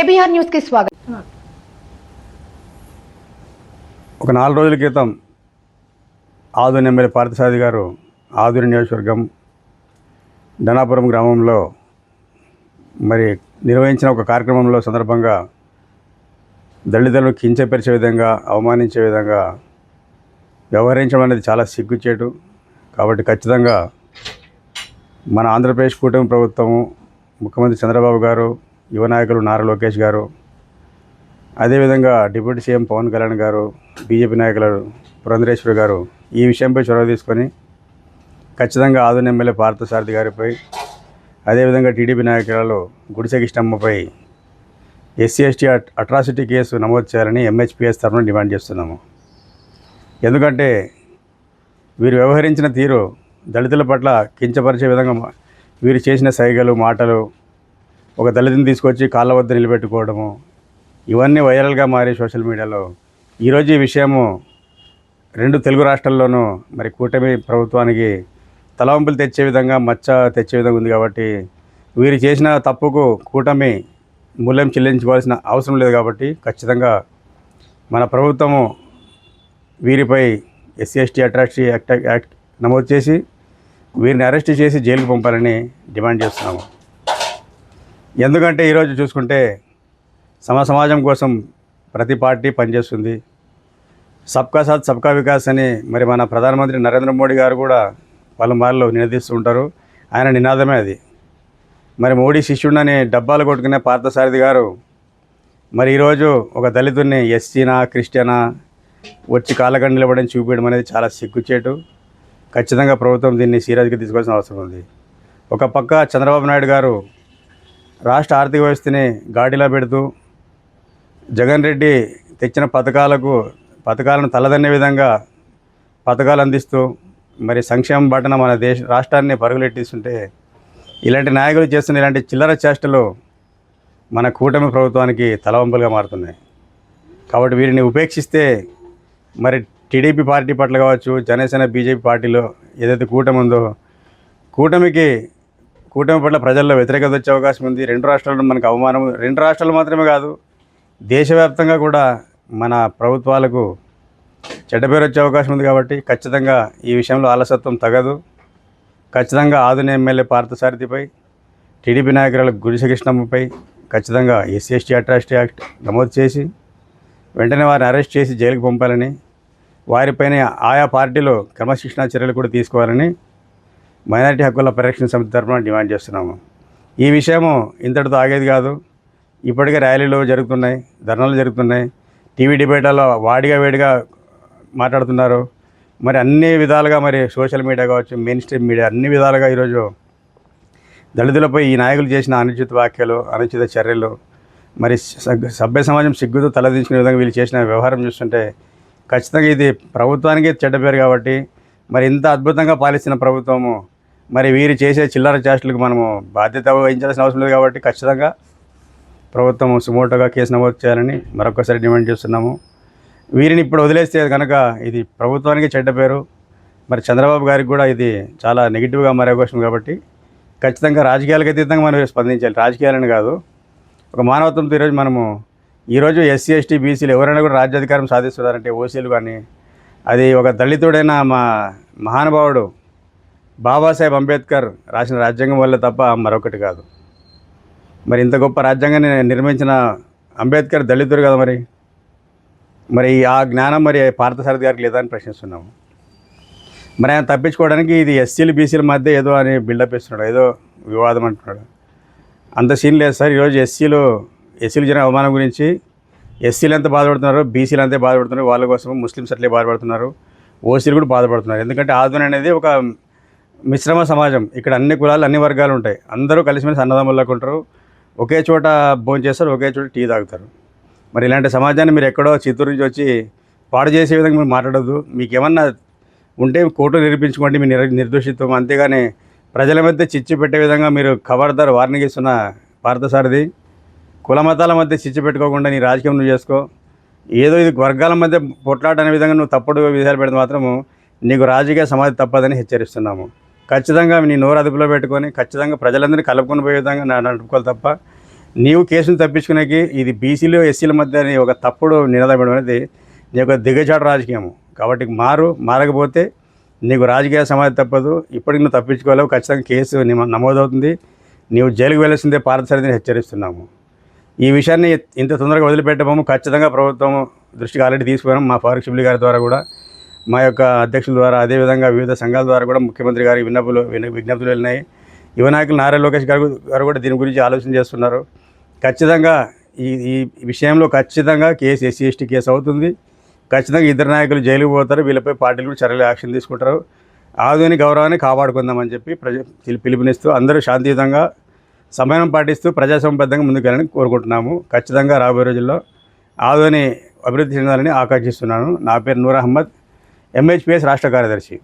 KBR న్యూస్కి స్వాగతం. ఒక నాలుగు రోజుల క్రితం ఆదూరు ఎమ్మెల్యే పార్థసారథి గారు ఆదూరు నియోజకవర్గం ధనాపురం గ్రామంలో మరి నిర్వహించిన ఒక కార్యక్రమంలో సందర్భంగా దళితులను కించపరిచే విధంగా అవమానించే విధంగా వ్యవహరించడం అనేది చాలా సిగ్గుచేటు. కాబట్టి ఖచ్చితంగా మన ఆంధ్రప్రదేశ్ కూటమి ప్రభుత్వము ముఖ్యమంత్రి చంద్రబాబు గారు యువ నాయకులు నారా లోకేష్ గారు అదేవిధంగా డిప్యూటీ సీఎం పవన్ కళ్యాణ్ గారు బీజేపీ నాయకులు పురంధరేశ్వరి గారు ఈ విషయంపై చొరవ తీసుకొని ఖచ్చితంగా ఆదరణ ఎమ్మెల్యే పార్థసారథి గారిపై అదేవిధంగా టీడీపీ నాయకురాలు గుడిసె కృష్ణమ్మపై ఎస్సీ ఎస్టీ అట్రాసిటీ కేసు నమోదు చేయాలని ఎంహెచ్పిఎస్ తరఫున డిమాండ్ చేస్తున్నాము. ఎందుకంటే వీరు వ్యవహరించిన తీరు దళితుల పట్ల కించపరిచే విధంగా వీరు చేసిన సైగలు మాటలు ఒక దళితుని తీసుకొచ్చి కాళ్ళ వద్ద నిలబెట్టుకోవడము ఇవన్నీ వైరల్గా మారి సోషల్ మీడియాలో. ఈరోజు ఈ విషయము రెండు తెలుగు రాష్ట్రాల్లోనూ మరి కూటమి ప్రభుత్వానికి తలవంపులు తెచ్చే విధంగా మచ్చ తెచ్చే విధంగా ఉంది కాబట్టి వీరు చేసిన తప్పుకు కూటమి మూల్యం చెల్లించుకోవాల్సిన అవసరం లేదు కాబట్టి ఖచ్చితంగా మన ప్రభుత్వము వీరిపై SC ST atrocity act act నమోదు చేసి వీరిని అరెస్ట్ చేసి జైలుకు పంపాలని డిమాండ్ చేస్తున్నాము. ఎందుకంటే ఈరోజు చూసుకుంటే సమ సమాజం కోసం ప్రతి పార్టీ పనిచేస్తుంది. సబ్కా సాత్ సబ్కా వికాస్ అని మరి మన ప్రధానమంత్రి నరేంద్ర మోడీ గారు కూడా పలుమార్లు నినదిస్తూ ఉంటారు. ఆయన నినాదమే అది. మరి మోడీ శిష్యుడని డబ్బాలు కొట్టుకునే పార్థసారథి గారు మరి ఈరోజు ఒక దళితుడిని ఎస్సీనా క్రిస్టియనా వచ్చి కాళ్ళగండ నిలబడని చూపించడం అనేది చాలా సిగ్గుచేటు. ఖచ్చితంగా ప్రభుత్వం దీన్ని సీరియస్గా తీసుకోవాల్సిన అవసరం ఉంది. ఒక పక్క చంద్రబాబు నాయుడు గారు రాష్ట్ర ఆర్థిక వ్యవస్థని గాడిలో పెడుతూ జగన్ రెడ్డి తెచ్చిన పథకాలకు పథకాలను తలదన్నే విధంగా పథకాలు అందిస్తూ మరి సంక్షేమ బాటన మన దేశ రాష్ట్రాన్ని పరుగులెట్టిస్తుంటే ఇలాంటి నాయకులు చేస్తున్న ఇలాంటి చిల్లర చేష్టలు మన కూటమి ప్రభుత్వానికి తలవంపులుగా మారుతున్నాయి. కాబట్టి వీరిని ఉపేక్షిస్తే మరి టీడీపీ పార్టీ పట్ల కావచ్చు జనసేన బీజేపీ పార్టీలో ఏదైతే కూటమి ఉందో కూటమికి కూటమి పట్ల ప్రజల్లో వ్యతిరేకత వచ్చే అవకాశం ఉంది. రెండు రాష్ట్రాల్లో మనకు అవమానం రెండు రాష్ట్రాలు మాత్రమే కాదు దేశవ్యాప్తంగా కూడా మన ప్రభుత్వాలకు చెడ్డ పేరు వచ్చే అవకాశం ఉంది కాబట్టి ఖచ్చితంగా ఈ విషయంలో ఆలసత్వం తగదు. ఖచ్చితంగా ఆధునిక ఎమ్మెల్యే పార్థసారథిపై టీడీపీ నాయకురాలు గుడిసె కృష్ణమ్మపై ఖచ్చితంగా ఎస్సీ ఎస్టీ అట్రాసిటీ యాక్ట్ నమోదు చేసి వెంటనే వారిని అరెస్ట్ చేసి జైలుకు పంపాలని వారిపైన ఆయా పార్టీలో క్రమశిక్షణా చర్యలు కూడా తీసుకోవాలని మైనారిటీ హక్కుల పరిరక్షణ సమితి తరఫున డిమాండ్ చేస్తున్నాము. ఈ విషయము ఇంతటితో ఆగేది కాదు. ఇప్పటికే ర్యాలీలు జరుగుతున్నాయి ధర్నాలు జరుగుతున్నాయి. టీవీ డిబేట్లలో వాడిగా వేడిగా మాట్లాడుతున్నారు. మరి అన్ని విధాలుగా మరి సోషల్ మీడియా కావచ్చు మెయిన్ స్ట్రీమ్ మీడియా అన్ని విధాలుగా ఈరోజు దళితులపై ఈ నాయకులు చేసిన అనుచిత వ్యాఖ్యలు అనుచిత చర్యలు మరి స- సభ్య సమాజం సిగ్గుతో తలదించిన విధంగా వీళ్ళు చేసిన వ్యవహారం చూస్తుంటే ఖచ్చితంగా ఇది ప్రభుత్వానికి చెడ్డ పేరు కాబట్టి మరి ఇంత అద్భుతంగా పాలిస్తున్న ప్రభుత్వము మరి వీరు చేసే చిల్లర చేష్టలకు మనము బాధ్యత వహించాల్సిన అవసరం లేదు కాబట్టి ఖచ్చితంగా ప్రభుత్వం సుమోటోగా కేసు నమోదు చేయాలని మరొకసారి డిమాండ్ చేస్తున్నాము. వీరిని ఇప్పుడు వదిలేస్తే కనుక ఇది ప్రభుత్వానికి చెడ్డ పేరు మరి చంద్రబాబు గారికి కూడా ఇది చాలా నెగిటివ్గా మారే అవకాశం కాబట్టి ఖచ్చితంగా రాజకీయాలకు అతీతంగా మనం స్పందించాలి. రాజకీయాలని కాదు ఒక మానవత్వంతో ఈరోజు మనము ఈరోజు ఎస్సీ ఎస్టీ బీసీలు ఎవరైనా కూడా రాజ్యాధికారం సాధిస్తున్నారంటే ఓసీలు కానీ అది ఒక దళితుడైన మా మహానుభావుడు బాబాసాహెబ్ అంబేద్కర్ రాసిన రాజ్యాంగం వల్ల తప్ప మరొకటి కాదు. మరి ఇంత గొప్ప రాజ్యాంగాన్ని నిర్మించిన అంబేద్కర్ దళితుడు కదా మరి? మరి ఆ జ్ఞానం మరి పార్థసారథి గారికి లేదా అని ప్రశ్నిస్తున్నాము. మరి ఆయన తప్పించుకోవడానికి ఇది ఎస్సీలు బీసీల మధ్య ఏదో అని బిల్డప్ ఇస్తున్నాడు ఏదో వివాదం అంటున్నాడు. అంత సీన్ లేదు సార్. ఈరోజు ఎస్సీలు ఎస్సీలు జరిగిన అవమానం గురించి ఎస్సీలు ఎంత బాధపడుతున్నారు బీసీలు అంతే బాధపడుతున్నారు వాళ్ళ కోసం ముస్లిమ్స్ అట్లే బాధపడుతున్నారు ఓసీలు కూడా బాధపడుతున్నారు. ఎందుకంటే ఆధ్వర్యం అనేది ఒక మిశ్రమ సమాజం. ఇక్కడ అన్ని కులాలు అన్ని వర్గాలు ఉంటాయి. అందరూ కలిసిమెలిసి అన్నదమ్ములకు ఉంటారు. ఒకే చోట భోజనం చేస్తారు ఒకే చోట టీ తాగుతారు. మరి ఇలాంటి సమాజాన్ని మీరు ఎక్కడో చిత్తూరు నుంచి వచ్చి పాడు చేసే విధంగా మీరు మాట్లాడద్దు. మీకు ఏమన్నా ఉంటే కోర్టు నిరూపించుకోండి మీ నిర్ నిర్దోషిత్వం. అంతేగాని ప్రజల మధ్య చిచ్చు పెట్టే విధంగా మీరు ఖబర్దార్ వార్నింగ్ ఇస్తున్న పార్థసారథి కుల మతాల మధ్య చిచ్చు పెట్టుకోకుండా నీ రాజకీయం నువ్వు చేసుకో. ఏదో ఇది వర్గాల మధ్య పొట్లాట అనే విధంగా నువ్వు తప్పుడు విధాలు పెడితే మాత్రము నీకు రాజకీయ సమాధి తప్పదని హెచ్చరిస్తున్నాము. ఖచ్చితంగా నీ నోరు అదుపులో పెట్టుకొని ఖచ్చితంగా ప్రజలందరినీ కలుపుకొని పోయే విధంగా నా- నడుపుకోవాలి తప్ప నీవు కేసును తప్పించుకునేకి ఇది బీసీలు ఎస్సీల మధ్య అని ఒక తప్పుడు నినాదం అనేది నీ యొక్క దిగజాడు రాజకీయం కాబట్టి మారు మారకపోతే నీకు రాజకీయ సమాధి తప్పదు. ఇప్పటికి నువ్వు తప్పించుకోలేవు. ఖచ్చితంగా కేసు నమోదవుతుంది. నీవు జైలుకు వెళ్ళాల్సిందే పార్థసారథిని హెచ్చరిస్తున్నాము. ఈ విషయాన్ని ఇంత తొందరగా వదిలిపెట్టబోము ఖచ్చితంగా ప్రభుత్వం దృష్టికి ఆల్రెడీ తీసుకున్నాం మా ఫారూక్ షిబ్లీ గారి ద్వారా కూడా మా యొక్క అధ్యక్షుల ద్వారా అదేవిధంగా వివిధ సంఘాల ద్వారా కూడా ముఖ్యమంత్రి గారి విన్నపులు విన- విజ్ఞప్తులు వెళ్ళినాయి. యువ నాయకులు నారా లోకేష్ గారు గారు కూడా దీని గురించి ఆలోచన చేస్తున్నారు. ఖచ్చితంగా ఈ ఈ విషయంలో ఖచ్చితంగా కేసు ఎస్సీ ఎస్టీ కేసు అవుతుంది. ఖచ్చితంగా ఇద్దరు నాయకులు జైలుకు పోతారు. వీళ్ళపై పార్టీలు కూడా చర్యలు యాక్షన్ తీసుకుంటారు. ఆధునిక గౌరవాన్ని కాపాడుకుందామని చెప్పి ప్రజ పిలుపునిస్తూ అందరూ శాంతియుతంగా సమయం పాటిస్తూ ప్రజాసంబద్ధంగా ముందుకెళ్ళని కోరుకుంటున్నాము. ఖచ్చితంగా రాబోయే రోజుల్లో ఆదోని అభివృద్ధి చెందాలని ఆకాంక్షిస్తున్నాను. నా పేరు నూర్ అహ్మద్ ఎంహెచ్పిఎస్ రాష్ట్ర కార్యదర్శి.